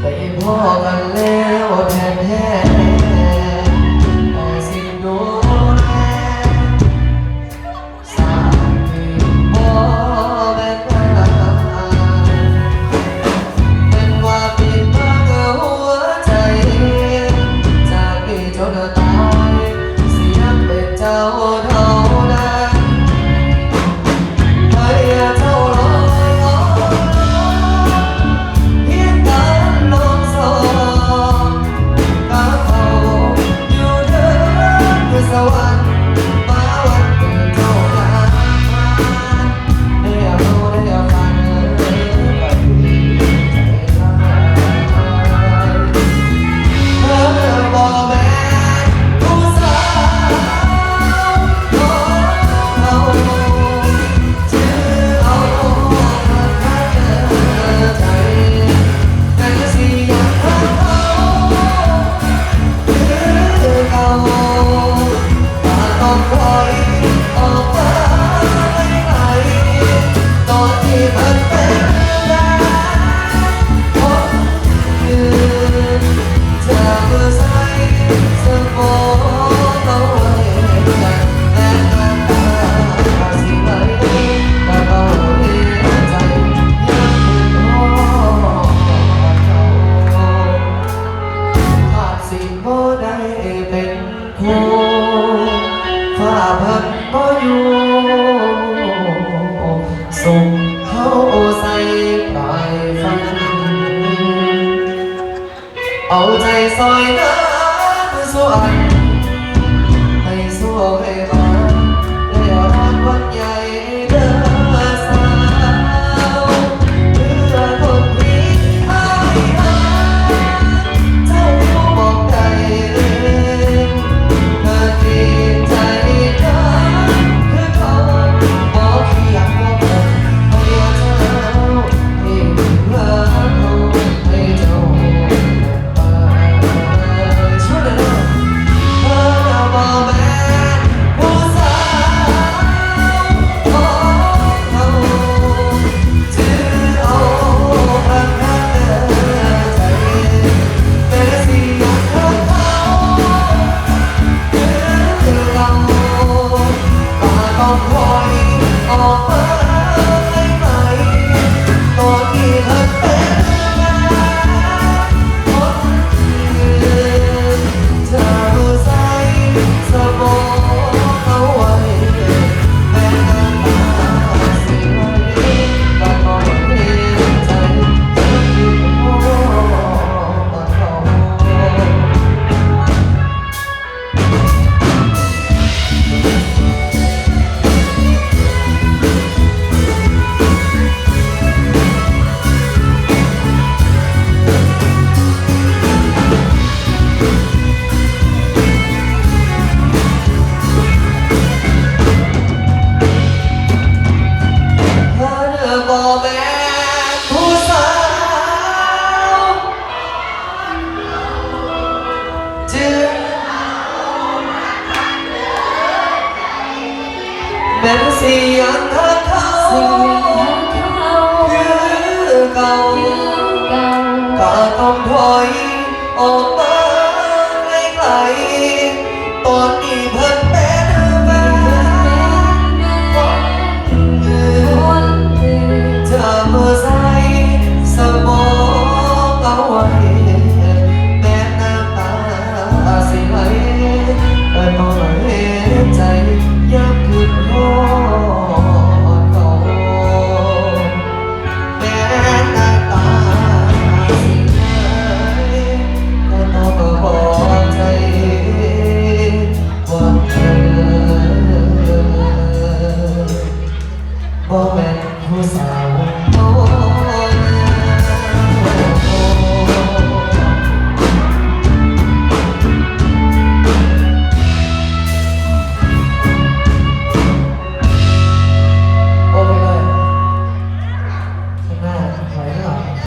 ไปพ่อกันแล้วแท้แท้แต่สิ่นสามีพ่อแม่ตาเป็นว่าปิดบังหัวใจ จากที่จนตายเสียเป็นเจ้าทอง เอาใจซอยเด้อผู้สู้ให้สู้ให้ เป็สียงเธอเขายื้อเก่าก็ต้องถอยออกมาไกล บ่แม่นผู้สาว